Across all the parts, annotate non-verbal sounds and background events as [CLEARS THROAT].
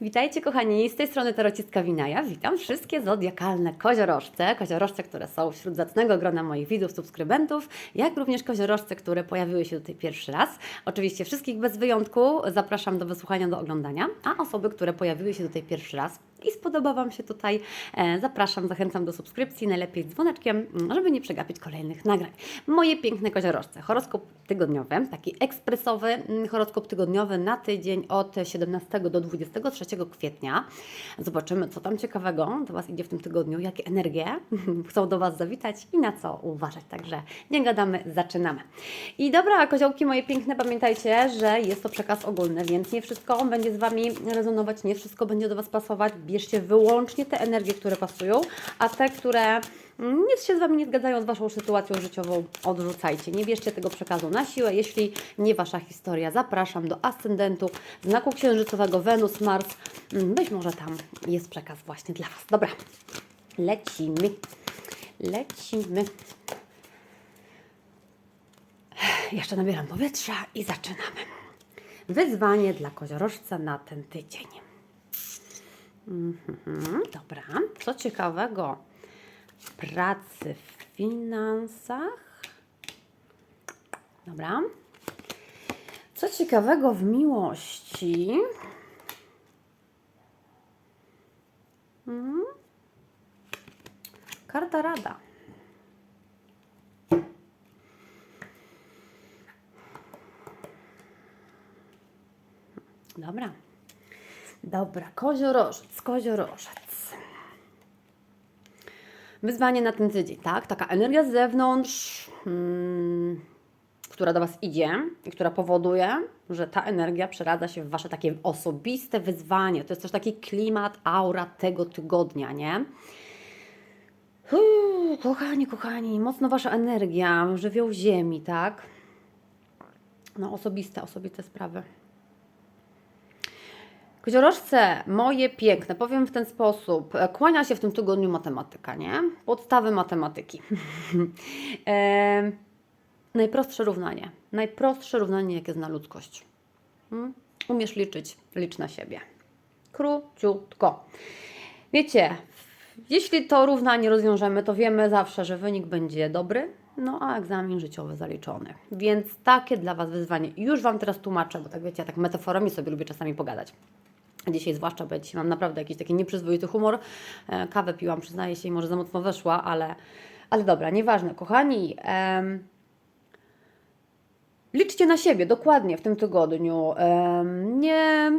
Witajcie kochani, z tej strony Tarocistka Winaja. Witam wszystkie zodiakalne koziorożce, koziorożce, które są wśród zacnego grona moich widzów, subskrybentów, jak również koziorożce, które pojawiły się tutaj pierwszy raz. Oczywiście wszystkich bez wyjątku zapraszam do wysłuchania, do oglądania, a osoby, które pojawiły się tutaj pierwszy raz i spodoba Wam się tutaj, e, zapraszam, zachęcam do subskrypcji, najlepiej z dzwoneczkiem, żeby nie przegapić kolejnych nagrań. Moje piękne koziorożce, horoskop tygodniowy, taki ekspresowy mm, horoskop tygodniowy na tydzień od 17 do 23 kwietnia. Zobaczymy, co tam ciekawego do Was idzie w tym tygodniu, jakie energie [LAUGHS] chcą do Was zawitać i na co uważać. Także nie gadamy, zaczynamy. I dobra, koziołki moje piękne, pamiętajcie, że jest to przekaz ogólny, więc nie wszystko będzie z Wami rezonować, nie wszystko będzie do Was pasować. Bierzcie wyłącznie te energie, które pasują, a te, które nic się z Wami nie zgadzają z Waszą sytuacją życiową, odrzucajcie. Nie bierzcie tego przekazu na siłę. Jeśli nie Wasza historia, zapraszam do ascendentu, znaku księżycowego Wenus, Mars. Mm, Być może tam jest przekaz właśnie dla Was. Dobra, lecimy. Lecimy. Jeszcze nabieram powietrza i zaczynamy. Wyzwanie dla koziorożca na ten tydzień. Mhm, dobra, co ciekawego pracy, w finansach. Dobra. Co ciekawego w miłości. Mhm. Karta rada. Dobra. Dobra, koziorożec, koziorożec. Wyzwanie na ten tydzień, tak? Taka energia z zewnątrz, hmm, która do Was idzie i która powoduje, że ta energia przeradza się w Wasze takie osobiste wyzwanie. To jest też taki klimat, aura tego tygodnia, nie? Uuu, kochani, kochani, mocno Wasza energia, żywioł ziemi, tak? No, osobiste, osobiste sprawy. Koziorożce, moje piękne, powiem w ten sposób, e, kłania się w tym tygodniu matematyka, nie? Podstawy matematyki. [LAUGHS] e, najprostsze równanie, najprostsze równanie, jakie zna ludzkość. Hmm? Umiesz liczyć, licz na siebie. Króciutko. Wiecie, jeśli to równanie rozwiążemy, to wiemy zawsze, że wynik będzie dobry, no a egzamin życiowy zaliczony. Więc takie dla Was wyzwanie. Już Wam teraz tłumaczę, bo tak wiecie, ja tak metaforami sobie lubię czasami pogadać. Dzisiaj zwłaszcza, dzisiaj mam naprawdę jakiś taki nieprzyzwoity humor. E, Kawę piłam, przyznaję się, i może za mocno weszła, ale, ale dobra, nieważne. Kochani, em, liczcie na siebie dokładnie w tym tygodniu. Em, nie,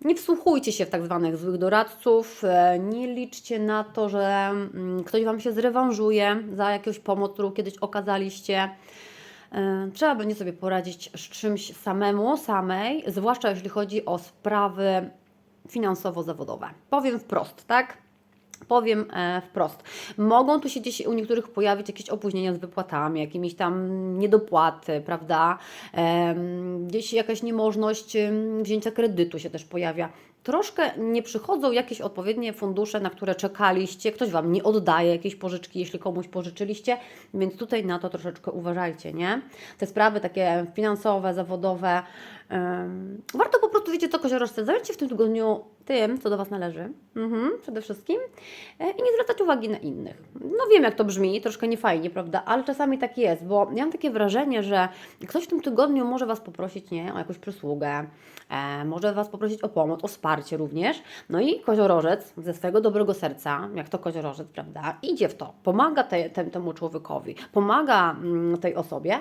nie wsłuchujcie się w tak zwanych złych doradców. e, Nie liczcie na to, że mm, ktoś Wam się zrewanżuje za jakąś pomoc, którą kiedyś okazaliście. E, Trzeba będzie sobie poradzić z czymś samemu, samej, zwłaszcza jeśli chodzi o sprawy finansowo-zawodowe. Powiem wprost, tak? Powiem e, wprost. Mogą tu się gdzieś u niektórych pojawić jakieś opóźnienia z wypłatami, jakimiś tam niedopłaty, prawda? Gdzieś jakaś niemożność em, wzięcia kredytu się też pojawia. Troszkę nie przychodzą jakieś odpowiednie fundusze, na które czekaliście, ktoś Wam nie oddaje jakiejś pożyczki, jeśli komuś pożyczyliście, więc tutaj na to troszeczkę uważajcie, nie? Te sprawy takie finansowe, zawodowe, warto po prostu, wiecie co, koziorożce, zająć się w tym tygodniu tym, co do Was należy, mhm, przede wszystkim, e, i nie zwracać uwagi na innych. No wiem, jak to brzmi, troszkę niefajnie, prawda, ale czasami tak jest, bo ja mam takie wrażenie, że ktoś w tym tygodniu może Was poprosić, nie, o jakąś przysługę, e, może Was poprosić o pomoc, o wsparcie również, no i koziorożec ze swojego dobrego serca, jak to koziorożec, prawda, idzie w to, pomaga te, tem- temu człowiekowi, pomaga mm, tej osobie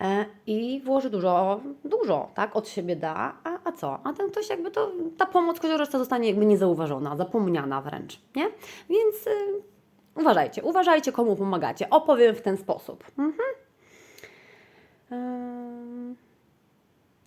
e, i włoży dużo, dużo, tak, od siebie da, a, a co? A ten ktoś jakby to, ta pomoc koziorożca zostanie jakby niezauważona, zapomniana wręcz, nie? Więc y, uważajcie, uważajcie komu pomagacie. Opowiem w ten sposób. Mhm. Ym.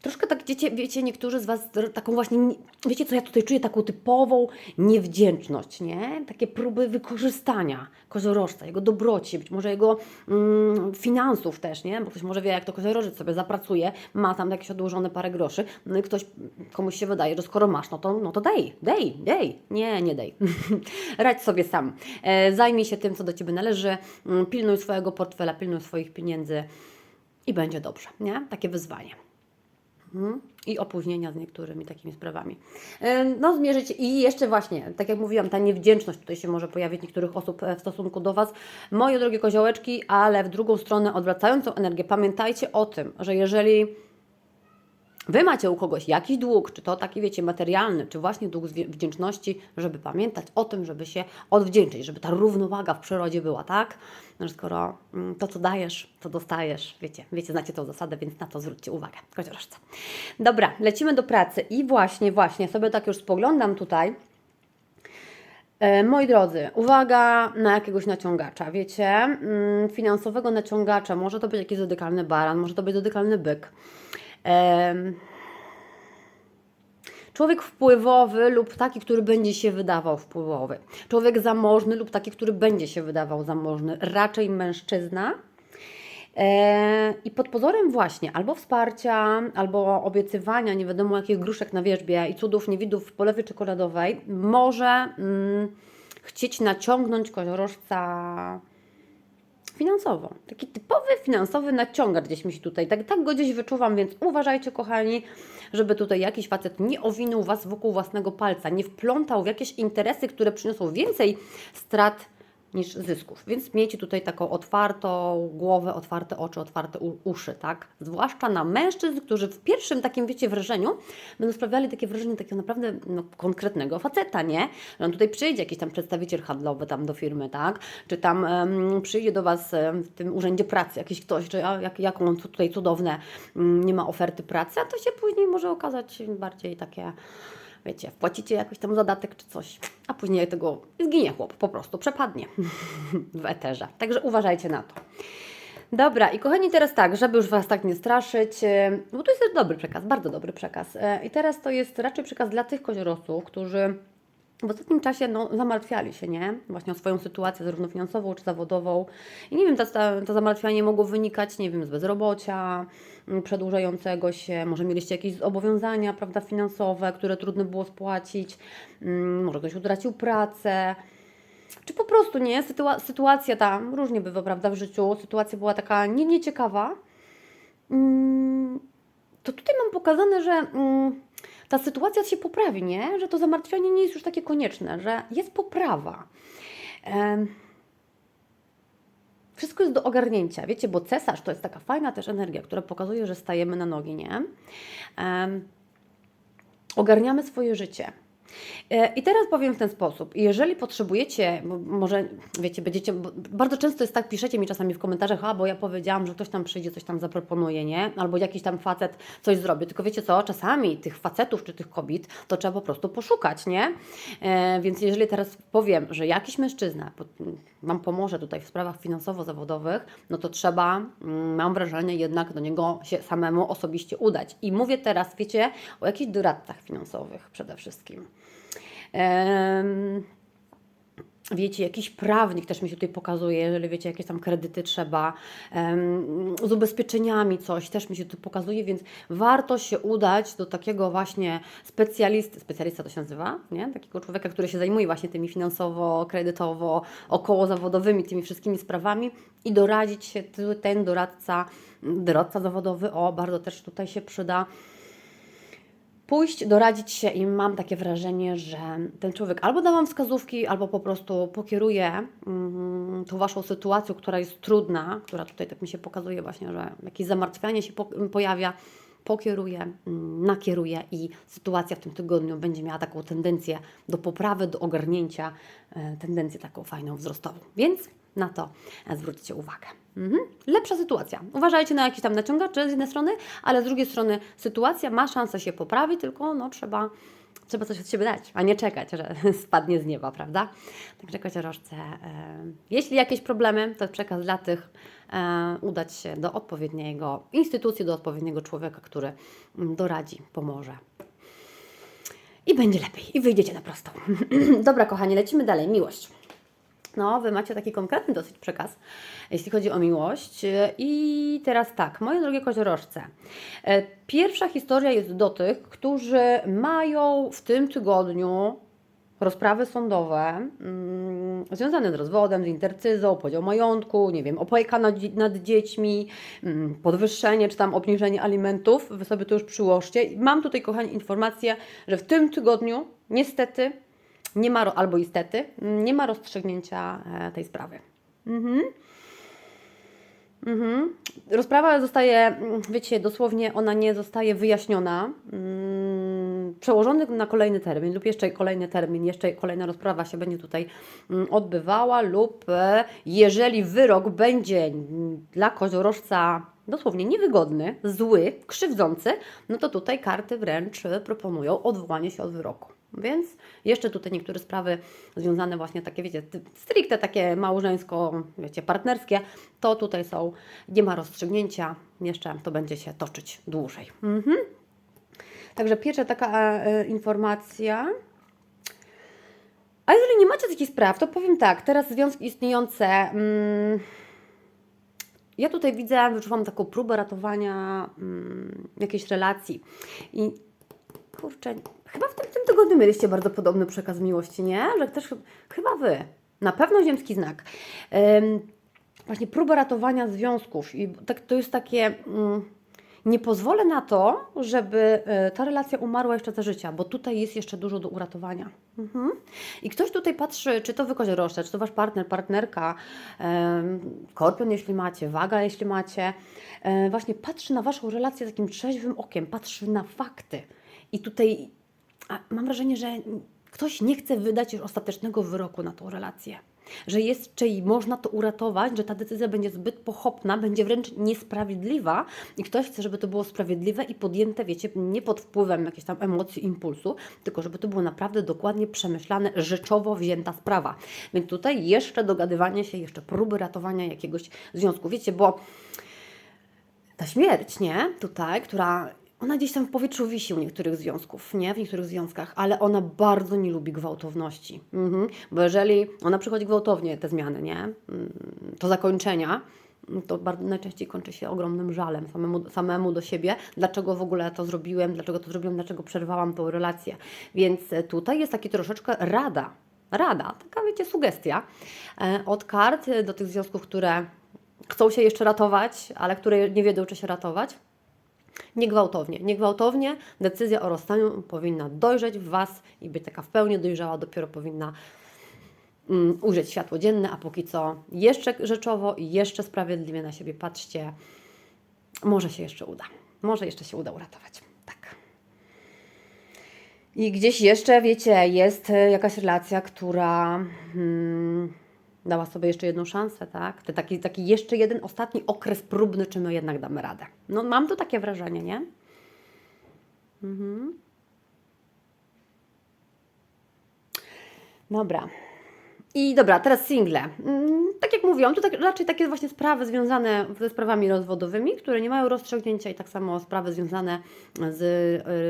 Troszkę tak, wiecie, wiecie, niektórzy z Was taką właśnie, nie- wiecie co, ja tutaj czuję taką typową niewdzięczność, nie? Takie próby wykorzystania koziorożca, jego dobroci, być może jego mm, finansów też, nie? Bo ktoś może wie, jak to koziorożec sobie zapracuje, ma tam jakieś odłożone parę groszy, no i ktoś, komuś się wydaje, że skoro masz, no to, no to daj, daj, daj. Nie, nie daj. [LAUGHS] Radź sobie sam. E, zajmij się tym, co do Ciebie należy, mm, pilnuj swojego portfela, pilnuj swoich pieniędzy i będzie dobrze, nie? Takie wyzwanie. Mhm. i opóźnienia z niektórymi takimi sprawami. E, No, zmierzyć i jeszcze właśnie, tak jak mówiłam, ta niewdzięczność tutaj się może pojawić niektórych osób e, w stosunku do Was. Moje drogie koziołeczki, ale w drugą stronę odwracającą energię, pamiętajcie o tym, że jeżeli Wy macie u kogoś jakiś dług, czy to taki, wiecie, materialny, czy właśnie dług wdzięczności, żeby pamiętać o tym, żeby się odwdzięczyć, żeby ta równowaga w przyrodzie była, tak? No, skoro mm, to, co dajesz, to dostajesz, wiecie, wiecie, znacie tą zasadę, więc na to zwróćcie uwagę. Koziorożce. Dobra, lecimy do pracy i właśnie, właśnie, sobie tak już spoglądam tutaj. E, Moi drodzy, uwaga na jakiegoś naciągacza, wiecie, mm, finansowego naciągacza, może to być jakiś zodykalny baran, może to być zodykalny byk. Człowiek wpływowy lub taki, który będzie się wydawał wpływowy. Człowiek zamożny lub taki, który będzie się wydawał zamożny. Raczej mężczyzna. E, I pod pozorem właśnie albo wsparcia, albo obiecywania nie wiadomo jakich gruszek na wierzbie i cudów niewidów w polewie czekoladowej może mm, chcieć naciągnąć koziorożca finansowo. Taki typowy finansowy naciągacz gdzieś mi się tutaj, tak, tak go gdzieś wyczuwam, więc uważajcie kochani, żeby tutaj jakiś facet nie owinął Was wokół własnego palca, nie wplątał w jakieś interesy, które przyniosą więcej strat niż zysków. Więc miejcie tutaj taką otwartą głowę, otwarte oczy, otwarte uszy, tak? Zwłaszcza na mężczyzn, którzy w pierwszym takim, wiecie, wrażeniu będą sprawiali takie wrażenie takiego naprawdę no, konkretnego faceta, nie? Że on tutaj przyjdzie, jakiś tam przedstawiciel handlowy tam do firmy, tak? Czy tam przyjdzie do Was w tym urzędzie pracy jakiś ktoś, a, jak, on tutaj cudowne, mm, nie ma oferty pracy, a to się później może okazać bardziej takie wiecie, wpłacicie jakiś tam zadatek czy coś, a później tego zginie chłop, po prostu przepadnie [LAUGHS] w eterze. Także uważajcie na to. Dobra, i kochani, teraz tak, żeby już Was tak nie straszyć, e, bo to jest też dobry przekaz, bardzo dobry przekaz. E, I teraz to jest raczej przekaz dla tych koziorosów, którzy w ostatnim czasie no, zamartwiali się, nie? Właśnie o swoją sytuację, zarówno finansową czy zawodową. I nie wiem, to, to zamartwianie mogło wynikać, nie wiem, z bezrobocia, mm, przedłużającego się, może mieliście jakieś zobowiązania, prawda, finansowe, które trudno było spłacić, mm, może ktoś utracił pracę. Czy po prostu nie, Sytua sytuacja ta, różnie bywa, prawda, w życiu, sytuacja była taka nie, nieciekawa, mm, to tutaj mam pokazane, że ta sytuacja się poprawi, nie? Że to zamartwianie nie jest już takie konieczne, że jest poprawa. Wszystko jest do ogarnięcia, wiecie, bo cesarz to jest taka fajna też energia, która pokazuje, że stajemy na nogi, nie? Ogarniamy swoje życie. E, I teraz powiem w ten sposób. Jeżeli potrzebujecie, może wiecie, będziecie, bardzo często jest tak, piszecie mi czasami w komentarzach, a bo ja powiedziałam, że ktoś tam przyjdzie, coś tam zaproponuje, nie? Albo jakiś tam facet coś zrobi. Tylko wiecie co, czasami tych facetów czy tych kobiet to trzeba po prostu poszukać, nie? E, więc jeżeli teraz powiem, że jakiś mężczyzna Wam pomoże tutaj w sprawach finansowo-zawodowych, no to trzeba, mm, mam wrażenie, jednak do niego się samemu osobiście udać. I mówię teraz, wiecie, o jakichś doradcach finansowych przede wszystkim. Wiecie, jakiś prawnik też mi się tutaj pokazuje, jeżeli wiecie, jakie tam kredyty trzeba, z ubezpieczeniami coś też mi się tu pokazuje, więc warto się udać do takiego właśnie specjalisty, specjalista to się nazywa, nie? Takiego człowieka, który się zajmuje właśnie tymi finansowo, kredytowo, około zawodowymi, tymi wszystkimi sprawami i doradzić się, ten doradca, doradca zawodowy, o, bardzo też tutaj się przyda, pójść, doradzić się i mam takie wrażenie, że ten człowiek albo da Wam wskazówki, albo po prostu pokieruje mm, tą Waszą sytuacją, która jest trudna, która tutaj tak mi się pokazuje właśnie, że jakieś zamartwianie się po, pojawia, pokieruje, mm, nakieruje i sytuacja w tym tygodniu będzie miała taką tendencję do poprawy, do ogarnięcia, e, tendencję taką fajną, wzrostową. Więc na to e, zwróćcie uwagę. Mhm. Lepsza sytuacja. Uważajcie na jakiś tam naciągacze z jednej strony, ale z drugiej strony sytuacja ma szansę się poprawić, tylko no, trzeba, trzeba coś od siebie dać, a nie czekać, że [LAUGHS] spadnie z nieba, prawda? Także kociorożce, e, jeśli jakieś problemy, to przekaz dla tych, e, udać się do odpowiedniego instytucji, do odpowiedniego człowieka, który mm, doradzi, pomoże. I będzie lepiej, i wyjdziecie na prostą. [CLEARS THROAT] Dobra, kochani, lecimy dalej. Miłość. No, Wy macie taki konkretny dosyć przekaz, jeśli chodzi o miłość. I teraz tak, moje drogie koziorożce. e, Pierwsza historia jest do tych, którzy mają w tym tygodniu rozprawy sądowe mm, związane z rozwodem, z intercyzą, podział majątku, nie wiem, opieka nad, nad dziećmi, mm, podwyższenie czy tam obniżenie alimentów, wy sobie to już przyłożcie. Mam tutaj, kochani, informację, że w tym tygodniu niestety nie ma, albo istety, nie ma rozstrzygnięcia e, tej sprawy. Mhm. Mhm. Rozprawa zostaje, mm, wiecie, dosłownie ona nie zostaje wyjaśniona. Mm, Przełożony na kolejny termin lub jeszcze kolejny termin, jeszcze kolejna rozprawa się będzie tutaj mm, odbywała lub e, jeżeli wyrok będzie dla koziorożca dosłownie niewygodny, zły, krzywdzący, no to tutaj karty wręcz e, proponują odwołanie się od wyroku. Więc jeszcze tutaj niektóre sprawy związane właśnie takie, wiecie, stricte takie małżeńsko, wiecie, partnerskie, to tutaj są, nie ma rozstrzygnięcia, jeszcze to będzie się toczyć dłużej. Mhm. Także pierwsza taka e, informacja. A jeżeli nie macie takich spraw, to powiem tak, teraz związki istniejące, mm, ja tutaj widzę, wyczuwam taką próbę ratowania mm, jakiejś relacji i kurczę, chyba w tym, tym tygodniu mieliście bardzo podobny przekaz miłości, nie? Że też ch- chyba wy, na pewno ziemski znak. Ym, właśnie próba ratowania związków i tak, to jest takie. Mm, nie pozwolę na to, żeby e, ta relacja umarła jeszcze za życia, bo tutaj jest jeszcze dużo do uratowania. Mhm. I ktoś tutaj patrzy, czy to wy koziorożce, czy to wasz partner, partnerka, korpion jeśli macie, waga jeśli macie, e, właśnie patrzy na waszą relację takim trzeźwym okiem, patrzy na fakty. I tutaj mam wrażenie, że ktoś nie chce wydać już ostatecznego wyroku na tą relację. Że jeszcze i można to uratować, że ta decyzja będzie zbyt pochopna, będzie wręcz niesprawiedliwa i ktoś chce, żeby to było sprawiedliwe i podjęte, wiecie, nie pod wpływem jakiejś tam emocji, impulsu, tylko żeby to było naprawdę dokładnie przemyślane, rzeczowo wzięta sprawa. Więc tutaj jeszcze dogadywanie się, jeszcze próby ratowania jakiegoś związku. Wiecie, bo ta śmierć, nie? Tutaj, która ona gdzieś tam w powietrzu wisi u niektórych związków, nie? W niektórych związkach, ale ona bardzo nie lubi gwałtowności. Mhm. Bo jeżeli ona przychodzi gwałtownie, te zmiany, nie? Mm, To zakończenia, mm, to bardzo najczęściej kończy się ogromnym żalem samemu, samemu do siebie. Dlaczego w ogóle to zrobiłem, dlaczego to zrobiłem, dlaczego przerwałam tą relację. Więc e, tutaj jest taki troszeczkę rada. Rada, taka wiecie, sugestia e, od kart do tych związków, które chcą się jeszcze ratować, ale które nie wiedzą, czy się ratować. Niegwałtownie. Niegwałtownie decyzja o rozstaniu powinna dojrzeć w Was i być taka w pełni dojrzała, dopiero powinna mm, ujrzeć światło dzienne, a póki co jeszcze rzeczowo i jeszcze sprawiedliwie na siebie patrzcie. Może się jeszcze uda. Może jeszcze się uda uratować. Tak. I gdzieś jeszcze, wiecie, jest e, jakaś relacja, która mm, dała sobie jeszcze jedną szansę, tak? Taki, taki jeszcze jeden ostatni okres próbny, czy my jednak damy radę. No mam tu takie wrażenie, nie? Mhm. Dobra. I dobra, teraz single. Mm, Tak jak mówiłam, to tak, raczej takie właśnie sprawy związane ze sprawami rozwodowymi, które nie mają rozstrzygnięcia i tak samo sprawy związane z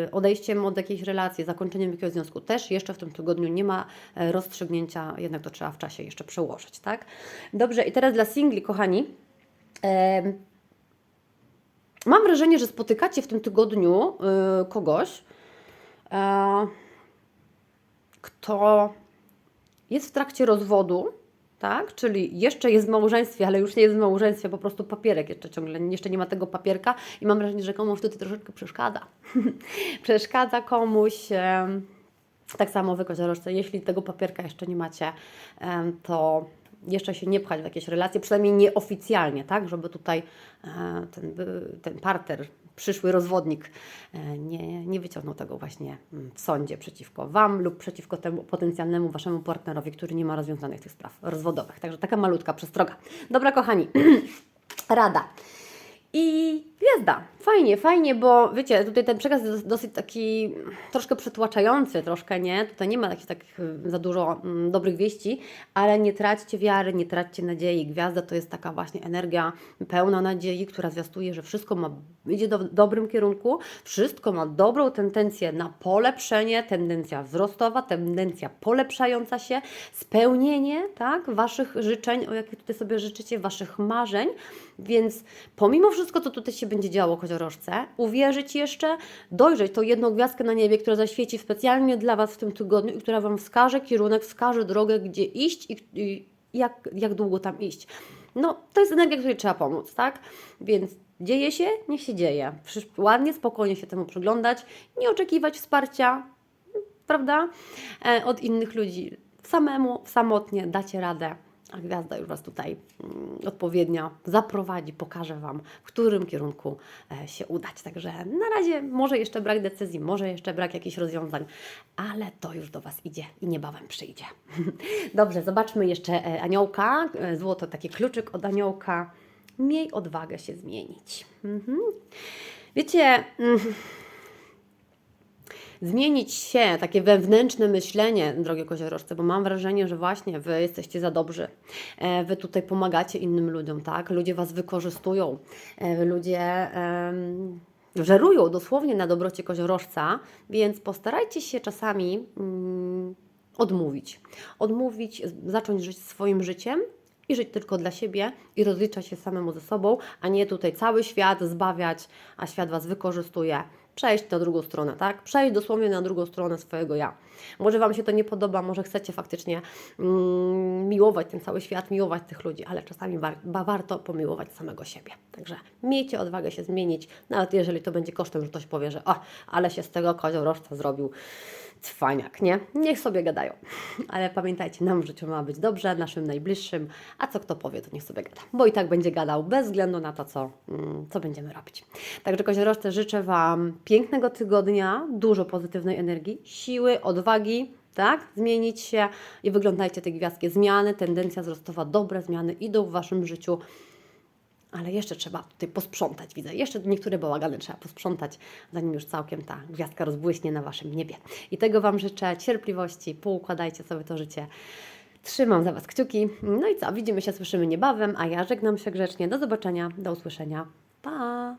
y, odejściem od jakiejś relacji, zakończeniem jakiegoś związku też jeszcze w tym tygodniu nie ma e, rozstrzygnięcia, jednak to trzeba w czasie jeszcze przełożyć, tak? Dobrze, i teraz dla singli, kochani, mam wrażenie, że spotykacie w tym tygodniu y, kogoś, e, kto jest w trakcie rozwodu, tak? Czyli jeszcze jest w małżeństwie, ale już nie jest w małżeństwie, po prostu papierek jeszcze ciągle, jeszcze nie ma tego papierka i mam wrażenie, że komuś tutaj troszeczkę przeszkadza. [LAUGHS] przeszkadza komuś. Tak samo wy koziorożce, jeśli tego papierka jeszcze nie macie, to jeszcze się nie pchać w jakieś relacje, przynajmniej nieoficjalnie, tak? Żeby tutaj e, ten, ten parter, przyszły rozwodnik e, nie, nie wyciągnął tego właśnie mm, w sądzie przeciwko Wam lub przeciwko temu potencjalnemu Waszemu partnerowi, który nie ma rozwiązanych tych spraw rozwodowych. Także taka malutka przestroga. Dobra, kochani, [CLEARS THROAT] rada. I jazda. Fajnie, fajnie, bo wiecie, tutaj ten przekaz jest dosyć taki troszkę przytłaczający, troszkę nie. Tutaj nie ma takich, y, za dużo mm, dobrych wieści, ale nie traćcie wiary, nie traćcie nadziei. Gwiazda to jest taka właśnie energia pełna nadziei, która zwiastuje, że wszystko ma, idzie do, w dobrym kierunku, wszystko ma dobrą tendencję na polepszenie, tendencja wzrostowa, tendencja polepszająca się, spełnienie tak, Waszych życzeń, o jakich tutaj sobie życzycie, Waszych marzeń. Więc pomimo wszystko, co tutaj się będzie działo koziorożce, uwierzyć jeszcze, dojrzeć tą jedną gwiazdkę na niebie, która zaświeci specjalnie dla Was w tym tygodniu i która Wam wskaże kierunek, wskaże drogę, gdzie iść i, i jak, jak długo tam iść. No, to jest energia, której trzeba pomóc, tak? Więc dzieje się, niech się dzieje. Ładnie, spokojnie się temu przyglądać, nie oczekiwać wsparcia, prawda? E, od innych ludzi. Samemu, samotnie dacie radę, a gwiazda już Was tutaj mm, odpowiednio zaprowadzi, pokaże Wam, w którym kierunku e, się udać. Także na razie może jeszcze brak decyzji, może jeszcze brak jakichś rozwiązań, ale to już do Was idzie i niebawem przyjdzie. [LAUGHS] Dobrze, zobaczmy jeszcze e, aniołka. E, Złoto, taki kluczyk od aniołka. Miej odwagę się zmienić. Mhm. Wiecie, mm, zmienić się, takie wewnętrzne myślenie, drogie koziorożce, bo mam wrażenie, że właśnie Wy jesteście za dobrzy. E, Wy tutaj pomagacie innym ludziom, tak? Ludzie Was wykorzystują. E, Ludzie em, żerują dosłownie na dobrocie koziorożca, więc postarajcie się czasami mm, odmówić. Odmówić, zacząć żyć swoim życiem i żyć tylko dla siebie i rozliczać się samemu ze sobą, a nie tutaj cały świat zbawiać, a świat Was wykorzystuje. Przejść na drugą stronę, tak? Przejść dosłownie na drugą stronę swojego ja. Może Wam się to nie podoba, może chcecie faktycznie mm, miłować ten cały świat, miłować tych ludzi, ale czasami war, warto pomiłować samego siebie. Także miejcie odwagę się zmienić, nawet jeżeli to będzie kosztem, że ktoś powie, że o, ale się z tego koziorożca zrobił cwaniak, nie? Niech sobie gadają. [LAUGHS] Ale pamiętajcie, nam w życiu ma być dobrze, naszym najbliższym, a co kto powie, to niech sobie gada. Bo i tak będzie gadał bez względu na to, co, mm, co będziemy robić. Także koziorożce życzę Wam pięknego tygodnia, dużo pozytywnej energii, siły, odwagi, tak? Zmienić się i wyglądajcie te gwiazdki. Zmiany, tendencja wzrostowa, dobre zmiany idą w Waszym życiu ale jeszcze trzeba tutaj posprzątać, widzę. Jeszcze niektóre bałagany trzeba posprzątać, zanim już całkiem ta gwiazdka rozbłyśnie na Waszym niebie. I tego Wam życzę, cierpliwości, poukładajcie sobie to życie. Trzymam za Was kciuki. No i co, widzimy się, słyszymy niebawem, a ja żegnam się grzecznie. Do zobaczenia, do usłyszenia. Pa!